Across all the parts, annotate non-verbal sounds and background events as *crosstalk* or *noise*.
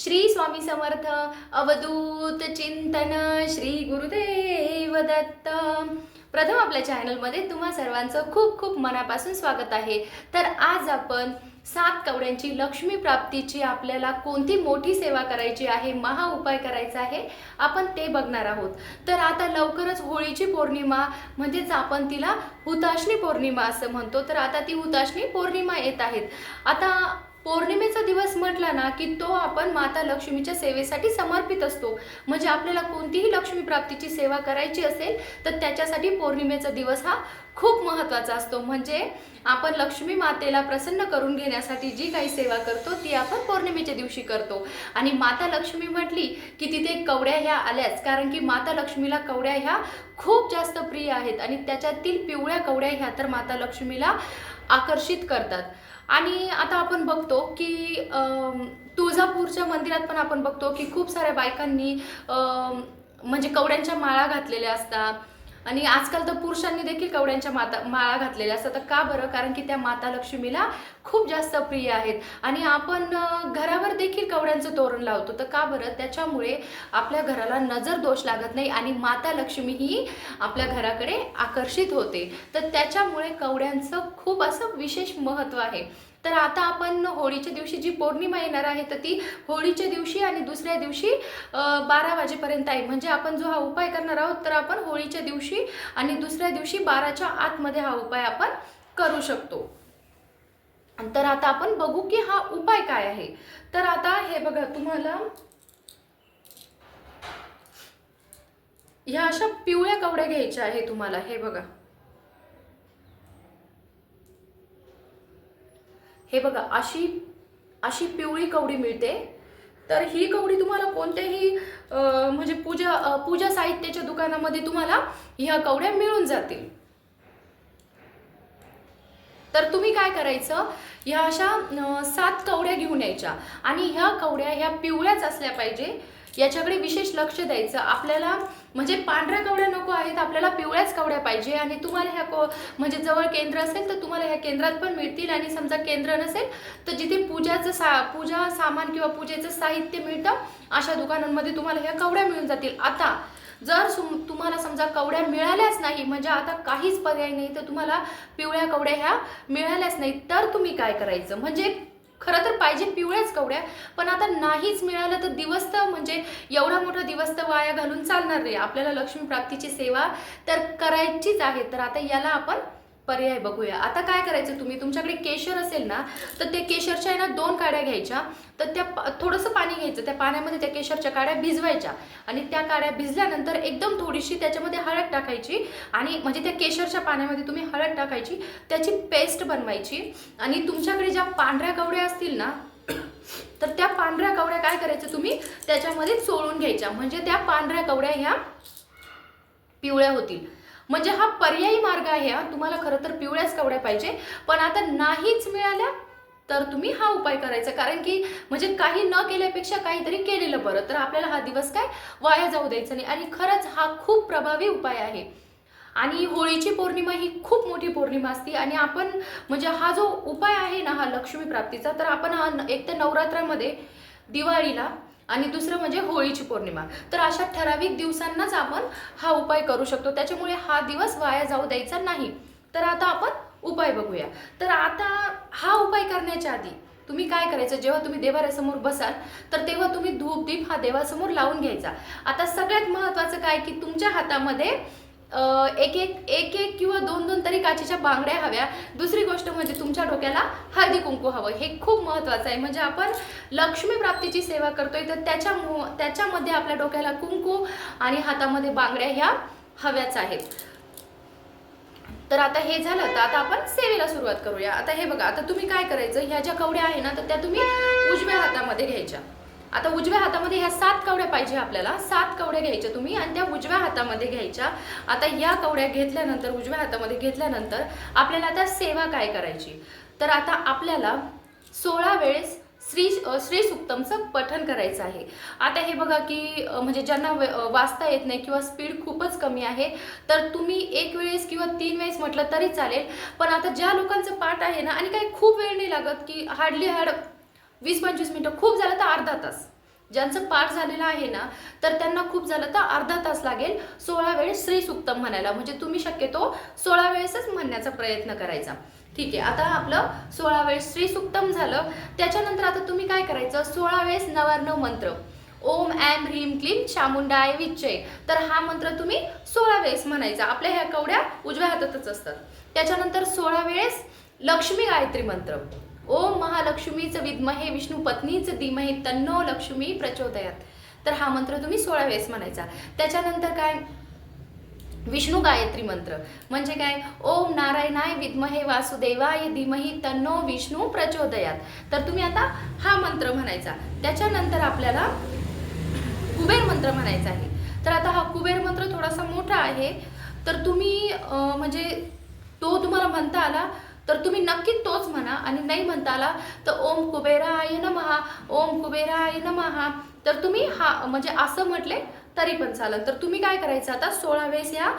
श्री स्वामी समर्थ अवधूत चिंतन श्री गुरुदेव दत्त. प्रथम आपल्या चॅनलमध्ये तुम्हा सर्वांचं खूप खूप मनापासून स्वागत आहे. तर आज आपण सात कवड्यांची लक्ष्मी प्राप्तीची आपल्याला कोणती मोठी सेवा करायची आहे महा उपाय करायचा आहे आपण ते बघणार आहोत. तर आता लवकरच होळीची पौर्णिमा म्हणजेच आपण तिला हुताशनी पौर्णिमा असं म्हणतो. तर आता ती हुताशनी पौर्णिमा येत आहेत. आता पौर्णिमेचा दिवस म्हटला ना की तो आपण माता लक्ष्मीच्या सेवेसाठी समर्पित असतो. म्हणजे आपल्याला कोणतीही लक्ष्मी प्राप्तीची सेवा करायची असेल तर त्याच्यासाठी पौर्णिमेचा दिवस हा खूप महत्त्वाचा असतो. म्हणजे आपण लक्ष्मी मातेला प्रसन्न करून घेण्यासाठी जी काही सेवा करतो ती आपण पौर्णिमेच्या दिवशी करतो. आणि माता लक्ष्मी म्हटली की तिथे कवड्या ह्या आल्याच कारण की माता लक्ष्मीला कवड्या ह्या खूप जास्त प्रिय आहेत. आणि त्याच्यातील पिवळ्या कवड्या ह्या तर माता लक्ष्मीला आकर्षित करतात. आणि आता आपण बघतो की तुळजापूरच्या मंदिरात पण आपण बघतो की खूप साऱ्या बायकांनी म्हणजे कवड्यांच्या माळा घातलेल्या असतात. आणि आजकाल तर पुरुषांनी देखील कवड्यांच्या माता माळा घातलेल्या असतात. तर का बरं? कारण की त्या माता लक्ष्मीला खूप जास्त प्रिय आहेत. आणि आपण घरावर देखील कवड्यांचं तोरण लावतो. तर का बरं? त्याच्यामुळे आपल्या घराला नजर दोष लागत नाही आणि माता लक्ष्मी ही आपल्या घराकडे आकर्षित होते. तर त्याच्यामुळे कवड्यांचं खूप असं विशेष महत्त्व आहे. तर आता आपण होळीच्या दिवशी जी पौर्णिमा येणार आहे तर ती होळीच्या दिवशी आणि दुसऱ्या दिवशी बारा वाजेपर्यंत आहे. म्हणजे आपण जो हा उपाय करणार आहोत तर आपण होळीच्या दिवशी आणि दुसऱ्या दिवशी बाराच्या आतमध्ये हा उपाय आपण करू शकतो. तर आता आपण बघू की हा उपाय काय आहे. तर आता हे बघा तुम्हाला ह्या अशा पिवळ्या कवड्या घ्यायच्या आहे तुम्हाला. हे बघा. हे बघा अशी अशी पिवळी कवडी मिळते. तर ही कवडी तुम्हाला कोणत्याही म्हणजे पूजा पूजा साहित्याच्या दुकानामध्ये तुम्हाला ह्या कवड्या मिळून जातील. तर तुम्ही काय करायचं ह्या अशा सात कवड्या घेऊन यायच्या. आणि ह्या कवड्या ह्या पिवळ्याच असल्या पाहिजे. याच्याकडे विशेष लक्ष द्यायचं. आपल्याला म्हणजे पांढऱ्या कवड्या नको आहेत आपल्याला पिवळ्याच कवड्या पाहिजे. आणि तुम्हाला ह्या को म्हणजे जवळ केंद्र असेल तर तुम्हाला ह्या केंद्रात पण मिळतील. आणि समजा केंद्र नसेल तर जिथे पूजाचं सा पूजा सामान किंवा पूजेचं साहित्य मिळतं अशा दुकानांमध्ये तुम्हाला ह्या कवड्या मिळून जातील. आता जर सुम- तुम्हाला समजा कवड्या मिळाल्याच नाही म्हणजे आता काहीच पर्याय नाही तर तुम्हाला पिवळ्या कवड्या ह्या मिळाल्याच नाही तर तुम्ही काय करायचं? म्हणजे खरं तर पाहिजे पिवळ्याच कवड्या पण आता नाहीच मिळालं तर दिवस तर म्हणजे एवढा मोठा दिवस तर वाया घालून चालणार नाही. आपल्याला लक्ष्मी प्राप्तीची सेवा तर करायचीच आहे तर आता याला आपण पर्याय बघूया. आता काय करायचं तुम्ही? तुमच्याकडे केशर असेल ना तर त्या केशरच्या आहे ना दोन काड्या घ्यायच्या. तर त्या थोडंसं पाणी घ्यायचं. त्या पाण्यामध्ये त्या केशरच्या काड्या भिजवायच्या. आणि त्या काड्या भिजल्यानंतर एकदम थोडीशी त्याच्यामध्ये हळद टाकायची. आणि म्हणजे त्या केशरच्या पाण्यामध्ये तुम्ही हळद टाकायची. त्याची पेस्ट बनवायची. आणि तुमच्याकडे ज्या पांढऱ्या कवड्या असतील ना *coughs* तर त्या पांढऱ्या कवड्या काय करायचं तुम्ही? त्याच्यामध्ये चोळून घ्यायच्या. म्हणजे त्या पांढऱ्या कवड्या ह्या पिवळ्या होतील. म्हणजे हा पर्यायी मार्ग आहे हा. तुम्हाला खरं तर पिवळ्याच कवड्या पाहिजे. पण आता नाहीच मिळाल्या तर तुम्ही हा उपाय करायचा. कारण की म्हणजे काही न केल्यापेक्षा काहीतरी केलेलं बरं. तर आपल्याला हा दिवस काय? वाया जाऊ द्यायचा नाही. आणि खरंच हा खूप प्रभावी उपाय आहे. आणि होळीची पौर्णिमा ही खूप मोठी पौर्णिमा असते. आणि आपण म्हणजे हा जो उपाय आहे ना हा लक्ष्मी प्राप्तीचा तर आपण हा एक तर नवरात्रामध्ये दिवाळीला आणि दुसरं म्हणजे होळीची पौर्णिमा. तर अशा ठराविक दिवसांनाच आपण हा उपाय करू शकतो. त्याच्यामुळे हा दिवस वाया जाऊ द्यायचा नाही. तर आता आपण उपाय बघूया. तर आता हा उपाय करण्याच्या आधी तुम्ही काय करायचं? जेव्हा तुम्ही देवाऱ्यासमोर बसाल तर तेव्हा तुम्ही धूप दीप हा देवासमोर लावून घ्यायचा. आता सगळ्यात महत्त्वाचं काय? की तुमच्या हातामध्ये एक एक एक एक किंवा दोन दोन तरी काचेच्या बांगड्या हव्या. दुसरी गोष्ट म्हणजे तुमच्या डोक्याला हळदी कुंकू हवं. हे खूप महत्त्वाचं आहे. म्हणजे आपण लक्ष्मी प्राप्तीची सेवा करतोय तर त्याच्या त्याच्यामध्ये आपल्या डोक्याला कुंकू आणि हातामध्ये बांगड्या ह्या हव्याच आहेत. तर आता हे झालं तर आता आपण सेवेला सुरुवात करूया. आता हे बघा आता तुम्ही काय करायचं? ह्या ज्या कवड्या आहे ना तर त्या तुम्ही उजव्या हातामध्ये घ्यायच्या. आता उजव्या हातामध्ये ह्या सात कवड्या पाहिजे आपल्याला. सात कवड्या घ्यायच्या तुम्ही आणि त्या उजव्या हातामध्ये घ्यायच्या. आता या कवड्या घेतल्यानंतर उजव्या हातामध्ये घेतल्यानंतर आपल्याला आता सेवा काय करायची? तर आता आपल्याला सोळा वेळेस श्री श्री सुक्तमचं पठण करायचं आहे. आता हे बघा की म्हणजे ज्यांना वाचता येत नाही किंवा स्पीड खूपच कमी आहे तर तुम्ही एक वेळेस किंवा तीन वेळेस म्हटलं तरी चालेल. पण आता ज्या लोकांचं पाठ आहे ना आणि काही खूप वेळ नाही लागत की हार्डली हार्ड वीस पंचवीस मिनटं खूप झालं तर अर्धा तास. ज्यांचं पाठ झालेलं आहे ना तर त्यांना खूप झालं तर अर्धा तास लागेल. सोळा वेळेस श्री सुक्तम म्हणायला. म्हणजे तुम्ही शक्यतो सोळा वेळेसच म्हणण्याचा प्रयत्न करायचा. ठीक आहे आता आपलं सोळा वेळेस श्री सुक्तम झालं. त्याच्यानंतर आता तुम्ही काय करायचं? सोळा वेळेस नवार्णव मंत्र. ओम ॲम ह्रीम क्लीम चामुंडाय विच्चय. तर हा मंत्र तुम्ही सोळा वेळेस म्हणायचा. आपल्या ह्या कवड्या उजव्या हातातच असतात. त्याच्यानंतर सोळा वेळेस लक्ष्मी गायत्री मंत्र. ओम महालक्ष्मीचं विद्महे विष्णू पत्नीचं धीमहे तन्नो लक्ष्मी प्रचोदयात. तर हा मंत्र तुम्ही सोळा वेळेस म्हणायचा. त्याच्यानंतर काय? विष्णू गायत्री मंत्र. म्हणजे काय? ओम नारायणाय विद्महे वासुदेवाय धीमही तन्नो विष्णू प्रचोदयात. तर तुम्ही आता हा मंत्र म्हणायचा. त्याच्यानंतर आपल्याला कुबेर मंत्र म्हणायचा आहे. तर आता हा कुबेर मंत्र थोडासा मोठा आहे. तर तुम्ही म्हणजे तो तुम्हाला म्हणता आला तर तुम्ही नक्की तोच म्हणा आणि नाही म्हणता आला तर ओम कुबेरा कुबेराय नमहा ओम कुबेरा कुबेराय नमहा. तर तुम्ही हा म्हणजे असं म्हटले तरी पण चालेल. तर तुम्ही काय करायचं आता? सोळा वेळेस या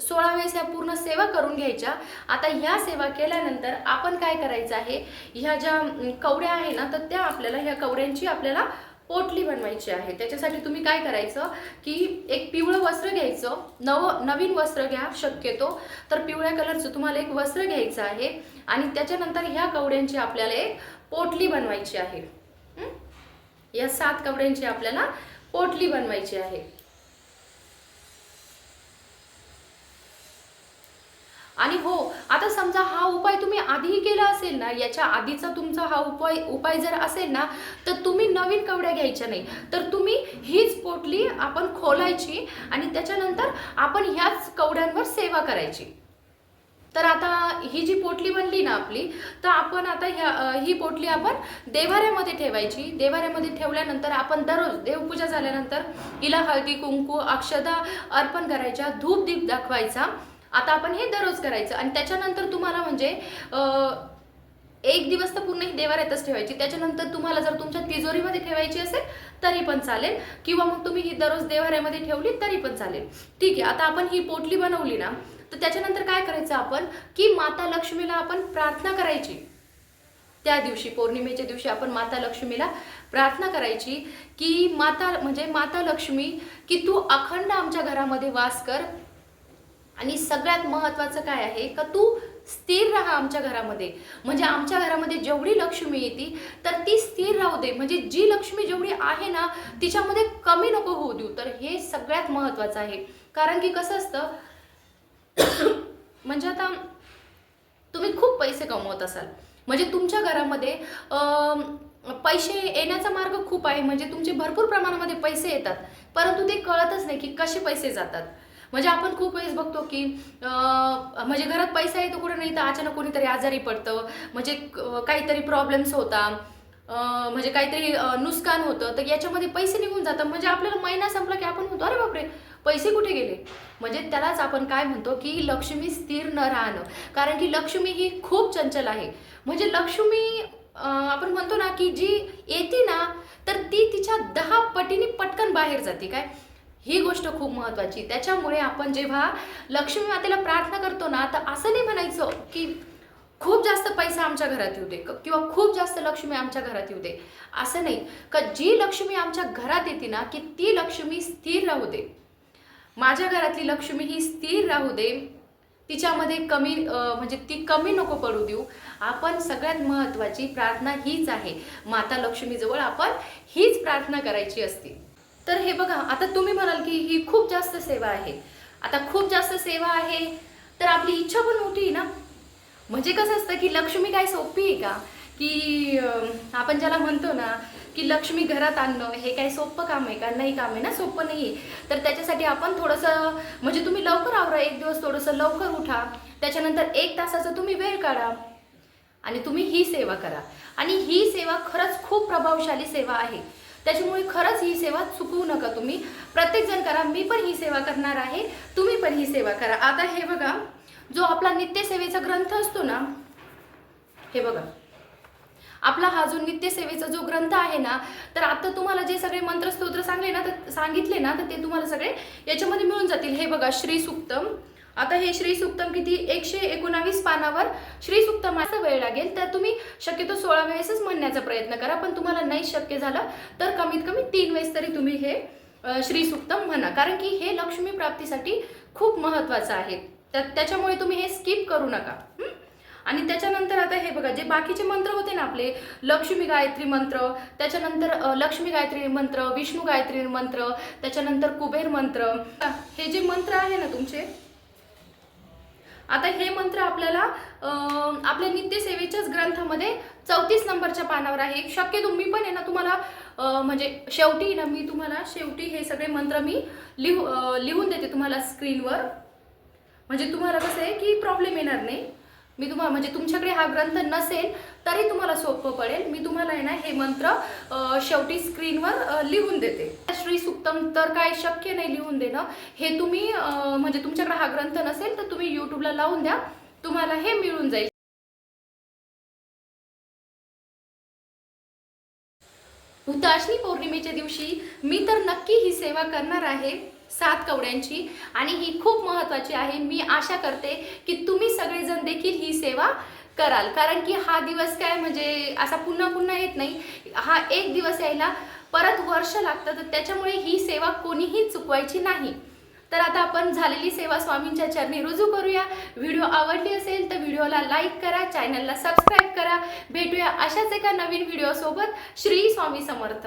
सोळा वेळेस या पूर्ण सेवा करून घ्यायच्या. आता ह्या सेवा केल्यानंतर आपण काय करायचं आहे? ह्या ज्या कवड्या आहे ना तर त्या आपल्याला ह्या कवड्यांची आपल्याला पोटली बनवायची आहे. त्याच्यासाठी तुम्ही काय करायचं की एक पिवळं वस्त्र घ्यायचं. नव नवीन वस्त्र घ्या शक्यतो. तर पिवळ्या कलरचं तुम्हाला एक वस्त्र घ्यायचं आहे. आणि त्याच्यानंतर ह्या कवड्यांची आपल्याला एक पोटली बनवायची आहे. या सात कवड्यांची आपल्याला पोटली बनवायची आहे. आणि हो आता समजा हा उपाय तुम्ही आधीही केला असेल ना याच्या आधीचा तुमचा हा उपाय उपाय जर असेल ना तर तुम्ही नवीन कवड्या घ्यायच्या नाही. तर तुम्ही हीच पोटली आपण खोलायची आणि त्याच्यानंतर आपण ह्याच कवड्यांवर सेवा करायची. तर आता ही जी पोटली बनली ना आपली तर आपण आता ह्या ही पोटली आपण देवाऱ्यामध्ये ठेवायची. देवाऱ्यामध्ये ठेवल्यानंतर आपण दररोज देवपूजा झाल्यानंतर हिला हळदी कुंकू अक्षदा अर्पण करायच्या धूप दीप दाखवायचा. आता आपण हे दररोज करायचं. आणि त्याच्यानंतर तुम्हाला म्हणजे एक दिवस तर पूर्ण ही देवाऱ्यातच ठेवायची. त्याच्यानंतर तुम्हाला जर तुमच्या तिजोरीमध्ये ठेवायची असेल तरी पण चालेल. किंवा मग तुम्ही ही दररोज देवाऱ्यामध्ये ठेवली तरी पण चालेल. ठीक आहे आता आपण ही पोटली बनवली ना तर त्याच्यानंतर काय करायचं आपण की माता लक्ष्मीला आपण प्रार्थना करायची. त्या दिवशी पौर्णिमेच्या दिवशी आपण माता लक्ष्मीला प्रार्थना करायची की माता म्हणजे माता लक्ष्मी की तू अखंड आमच्या घरामध्ये वास कर. आणि सगळ्यात महत्त्वाचं काय आहे का तू स्थिर राहा आमच्या घरामध्ये. म्हणजे आमच्या घरामध्ये जेवढी लक्ष्मी येते तर ती स्थिर राहू दे. म्हणजे जी लक्ष्मी जेवढी आहे ना तिच्यामध्ये कमी नको होऊ देऊ. तर हे सगळ्यात महत्त्वाचं आहे. कारण की कसं असतं *coughs* म्हणजे आता तुम्ही खूप पैसे कमवत असाल. म्हणजे तुमच्या घरामध्ये पैसे येण्याचा मार्ग खूप आहे. म्हणजे तुमचे भरपूर प्रमाणामध्ये पैसे येतात. परंतु ते कळतच नाही की कसे पैसे जातात. म्हणजे आपण खूप वेळेस बघतो की म्हणजे घरात पैसा येतो कुठं नाही तर अचानक कोणीतरी आजारी पडतं. म्हणजे काहीतरी प्रॉब्लेम्स होता. म्हणजे काहीतरी नुकसान होतं. तर याच्यामध्ये पैसे निघून जातात. म्हणजे आपल्याला महिना संपला की आपण म्हणतो अरे बापरे पैसे कुठे गेले? म्हणजे त्यालाच आपण काय म्हणतो की लक्ष्मी स्थिर न राहणं. कारण की लक्ष्मी ही खूप चंचल आहे. म्हणजे लक्ष्मी आपण म्हणतो ना की जी येते ना तर ती तिच्या दहा पटीने पटकन बाहेर जाते. काय? ही गोष्ट खूप महत्वाची. त्याच्यामुळे आपण जेव्हा लक्ष्मी मातेला प्रार्थना करतो ना तर असं नाही म्हणायचं की खूप जास्त पैसा आमच्या घरात येऊ दे क- किंवा खूप जास्त लक्ष्मी आमच्या घरात येऊ दे. असं नाही. का जी लक्ष्मी आमच्या घरात येते ना की ती लक्ष्मी स्थिर राहू दे. माझ्या घरातली लक्ष्मी ही स्थिर राहू दे. तिच्यामध्ये कमी म्हणजे ती कमी नको पडू देऊ. आपण सगळ्यात महत्त्वाची प्रार्थना हीच आहे. माता लक्ष्मीजवळ आपण हीच प्रार्थना करायची असते. तर हे बघा आता तुम्ही म्हणाल की ही खूप जास्त सेवा आहे. आता खूप जास्त सेवा आहे तर आपली इच्छा पण मोठी ना? म्हणजे कसं असतं की लक्ष्मी काय सोपी आहे का? की आपण ज्याला म्हणतो ना की लक्ष्मी घरात आणणं हे काय सोपं काम आहे का? नाही काम आहे ना? सोपं नाही तर त्याच्यासाठी आपण थोडंसं म्हणजे तुम्ही लवकर आवरा एक दिवस थोडंसं लवकर उठा. त्याच्यानंतर एक तासाचा तुम्ही वेळ काढा आणि तुम्ही ही सेवा करा. आणि ही सेवा खरंच खूप प्रभावशाली सेवा आहे. त्याच्यामुळे खरंच ही सेवा चुकवू नका तुम्ही. प्रत्येकजण करा मी पण ही सेवा करणार आहे तुम्ही पण ही सेवा करा. आता हे बघा जो आपला नित्यसेवेचा ग्रंथ असतो ना हे बघा. आपला हा जो नित्यसेवेचा जो ग्रंथ आहे ना तर आता तुम्हाला जे सगळे मंत्रस्तोत्र सांगले ना तर सांगितले ना तर ते तुम्हाला सगळे याच्यामध्ये मिळून जातील. हे बघा श्री सुक्तम. आता हे श्री सुक्तम किती? एकशे एकोणावीस पानावर श्री सुक्तमाचा वेळ लागेल. तर तुम्ही शक्यतो सोळा वेळेसच म्हणण्याचा प्रयत्न करा पण तुम्हाला नाही शक्य झालं तर कमीत कमी तीन वेळेस तरी तुम्ही हे श्री सुक्तम म्हणा. कारण की हे लक्ष्मी प्राप्तीसाठी खूप महत्त्वाचं आहे. तर त्याच्यामुळे तुम्ही हे स्किप करू नका. आणि त्याच्यानंतर आता हे बघा जे बाकीचे मंत्र होते ना आपले लक्ष्मी गायत्री मंत्र त्याच्यानंतर लक्ष्मी गायत्री मंत्र विष्णू गायत्री मंत्र त्याच्यानंतर कुबेर मंत्र हे जे मंत्र आहे ना तुमचे आता हे मंत्र आपल्याला आपल्या नित्यसेवेच्याच ग्रंथामध्ये चौतीस नंबरच्या पानावर आहे. शक्य तुम्ही पण आहे ना तुम्हाला म्हणजे शेवटी ना मी तुम्हाला शेवटी हे सगळे मंत्र मी लिहू लिहून देते तुम्हाला स्क्रीनवर म्हणजे तुम्हाला कसं आहे की प्रॉब्लेम येणार नाही. मी तुम्हाला म्हणजे तुमच्याकडे हा ग्रंथ नसेल तरी तुम्हाला सोपं पडेल. मी तुम्हाला आहे ना हे मंत्र शेवटी स्क्रीनवर लिहून देते. श्री सुक्तम तर काय शक्य नाही लिहून देणं. हे तुम्ही म्हणजे तुमच्याकडे हा ग्रंथ नसेल तर तुम्ही यूट्यूबला लावून द्या. तुम्हाला हे मिळून जाईल. भूताशनी पौर्णिमेच्या दिवशी मी तर नक्की ही सेवा करणार आहे सात कवड्यांची. आणि ही खूप महत्त्वाची आहे. मी आशा करते की तुम्ही सगळेजण कराल. कारण की हा दिवस काय म्हणजे असा पुन्हा पुन्हा येत नाही. हा एक दिवस यायला परत वर्ष लागतं तर त्याच्यामुळे ही सेवा कोणीही चुकवायची नाही. तर आता आपण झालेली सेवा स्वामींच्या चरणी रुजू करूया. व्हिडिओ आवडली असेल तर व्हिडिओला लाईक करा चॅनलला सबस्क्राईब करा. भेटूया अशाच एका नवीन व्हिडिओसोबत. श्री स्वामी समर्थ.